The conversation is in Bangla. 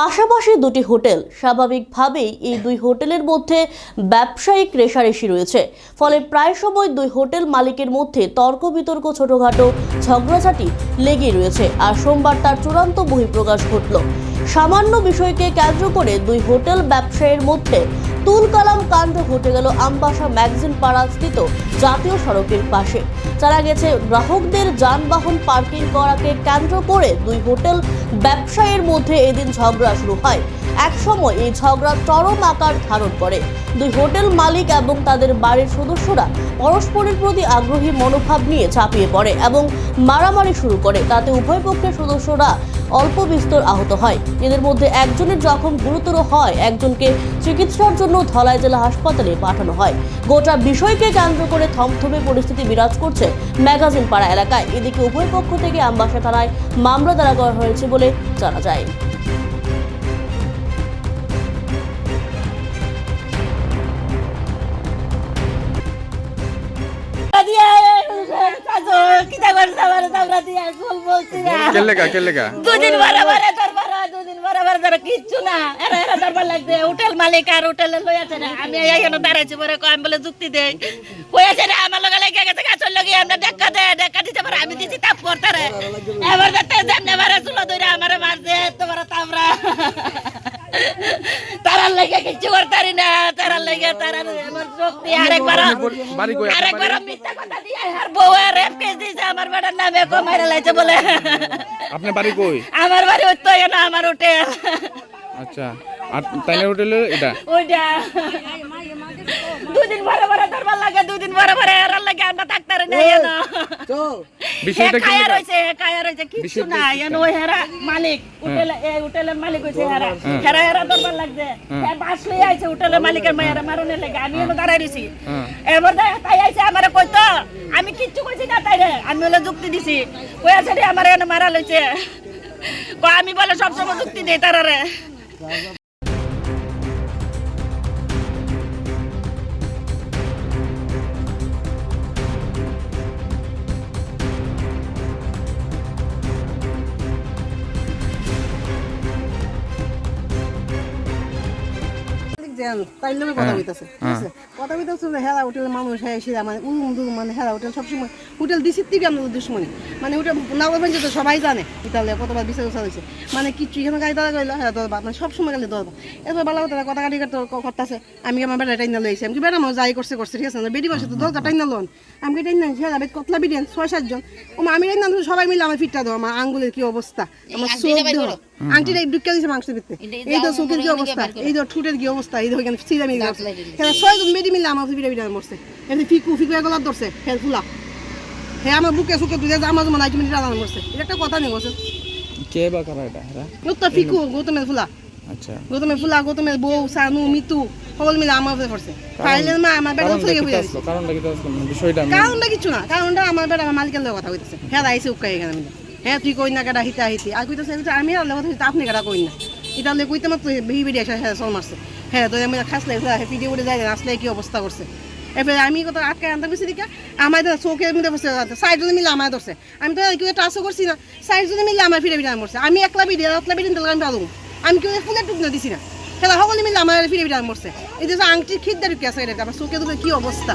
পাশাপাশি দুটি হোটেল স্বাভাবিকভাবেই এই দুই হোটেলের মধ্যে ব্যবসায়িক রেশারেশি রয়েছে। ফলে প্রায় সময় দুই হোটেল মালিকের মধ্যে তর্ক বিতর্ক ছোটখাটো ঝগড়াঝাটি লেগেই রয়েছে। আর সোমবার তার চূড়ান্ত বহিঃপ্রকাশ ঘটল। সামান্য বিষয়কে কেন্দ্র করে দুই হোটেল ব্যবসায়ীর মধ্যে তুলকালাম কাণ্ড ঘটে গেল আমবাসা ম্যাগজিন পাড়া স্থিত জাতীয় সড়কের পাশে। জানা গেছে, গ্রাহকদের যানবাহন পার্কিং করাকে কেন্দ্র করে দুই হোটেল ব্যবসায়ীর মধ্যে এদিন ঝগড়া শুরু হয়। একসময় এই ঝগড়া চরম আকার ধারণ করে। দুই হোটেল মালিক এবং তাদের বাড়ির সদস্যরা পরস্পরের প্রতি আগ্রহী মনোভাব নিয়ে ঝাঁপিয়ে পড়ে এবং মারামারি শুরু করে। তাতে উভয় পক্ষের সদস্যরা অল্প বিস্তর আহত হয়। এদের মধ্যে একজনের জখম গুরুতর হয়, একজনকে চিকিৎসার জন্য ধলাই জেলা হাসপাতালে পাঠানো হয়। গোটা বিষয়কে কেন্দ্র করে থমথমে পরিস্থিতি বিরাজ করছে ম্যাগাজিন পাড়া এলাকায়। এদিকে উভয় পক্ষ থেকে আমবাসা থানায় মামলা দাঁড়া করা হয়েছে বলে জানা যায়। কেলেকা দুদিন বারে বারে দরবার দুদিন বারে বারে ধরো কিচ্ছু না। এরা এরা দরবার লাগবে। হোটেল মালিক আর হোটেলে লই আছে না। আমি এখানে দাঁড়াইছি পরে আমি বলে যুক্তি দেই। কই আছে না আমার লগে লাগে গেছে গাছের লগে আমরা দেখা দে দেখা দিতে পারে। আমি দিছি তাপ করতে রে। এবার দেখতে চুলো ধরে আমারে মারছে তোমার তামরা তারার লাগে কিচ্ছু করতে পারি না তারার লাগে তারার আমার শক্তি আরেকবার আরেকবার মিথ্যা কথা দিয়ে আর বউ রেপ কেস দিয়েছে আমার বেটার নামে কমাইরে লাইছে বলে। আপনার বাড়ি কই? আমার বাড়ি ওই না আমার হোটেল আচ্ছা আর তাইলে হোটেলে এটা? ওইটা। দুদিন ভরে ভরে ধরবার লাগে দুদিন ভরে ভরে এরার লাগে আমরা থাকতে পারি না। এনো বিষয়টা কি কায়া এটা? কায়া রয়েছে কিচ্ছু বিষয়টা না ওই হেরা মালিক হোটেলে এই হোটেলের মালিক হইছে হেরা। হেরা হেরা ধরবার লাগছে। হ্যাঁ। বাস লই আইছে হোটেলের মালিকের মায়েরা মারনে লাগে। আমি এনো দাঁড়াই রইছি। হ্যাঁ। এবার তাই আইছে আমারে কইতো আমি কিচ্ছু কইছি না তাই রে আমি হলো যুক্তি দিছি। কই আছে রে আমার এনে মারা লইছে। কই আমি বলে সব সময় যুক্তি দেই তারারে। তাই লোকে কথা কইতাছে ঠিক আছে? কথা কইতাছে যে হেরা হোটেল মানুষ হ্যাঁ মানে মানে হোটেল সবসময় হোটেল দিছি থেকে আমরা দুশ্মনী মানে। ওটা না তো সবাই জানে ইতালে কতবার বিচার উচার হয়েছে। মানে এখানে গাড়ি হ্যাঁ দরবা মানে সবসময় গেলে দরবা এরপর বেলা কথা কথা কাটি করতেছে আমি আমার বেটা টাইনা লইছি আমি কি বেটা আমার যাই করছে করছে ঠিক আছে? বসে তো দরজা টাইনা লোন। আমি টাইনা কতলা বিডিয়ান ছয় সাতজন। ও আমি টাইনা সবাই মিলে আমার ফিটটা দাও আমার আঙ্গুলের কি অবস্থা? আমার চোখ আংটিটা ঢুকে দিছে মাংসের ভিতরে। এই তো চোখের কি অবস্থা? এই তো ঠুটের কি অবস্থা? এই তো এখানে গেছে হ্যাঁ ছয়জন মেডি মিলে আমার বিড়া মরছে এমনি ফিকু ফিকু গলার ধরছে হ্যাঁ ফুলা। হ্যাঁ আমার বুকে তুই আমার জমা নাইটি মিনিট রান্না মরছে এটা একটা কথা নেই বলছে কে বা কারা এটা? তো ফিকু গৌতমের ফুলা। আচ্ছা। গৌতমের ফুলা গৌতমের বউ সানু মিতু সকল মিলে আমার উপরে পড়ছে ফাইলের মা আমার বেটা কারণটা উঠে গিয়ে কারণটা কি বিষয়টা কারণটা কিছু না কারণটা আমার বেটা আমার মালিকের লগে কথা কইতেছে। হ্যাঁ আইসে উকাই এখানে মিলে হ্যাঁ তুই কই না কেডা হিতা হিতি? আর কইতেছে আমি আর কথা আপনি কেডা কই না? এটা লে কইতে মাত্র বেহি বেরি আসে হ্যাঁ সল মারছে। হ্যাঁ তো আমি খাসলে হ্যাঁ পিডি উড়ে যায় আসলে কি অবস্থা করছে? এবার আমি কথা আটকে আনতে গেছি দিকে আমার তো চোখের মধ্যে বসে সাইড যদি মিলে আমার ধরছে। আমি তো কেউ টাচও করছি না, সাইড যদি মিলে আমার ফিরে ফিরে মরছে আমি একলা বিড়ি একলা বিড়ি দিলাম আমি পালুম আমি কেউ ফুলের টুক না দিছি না। খেলা সকলে মিলে আমার ফিরে ফিরে মরছে এই যে আংটির খিদ্দার কি আছে এটা আমার চোখে দুটো কি অবস্থা?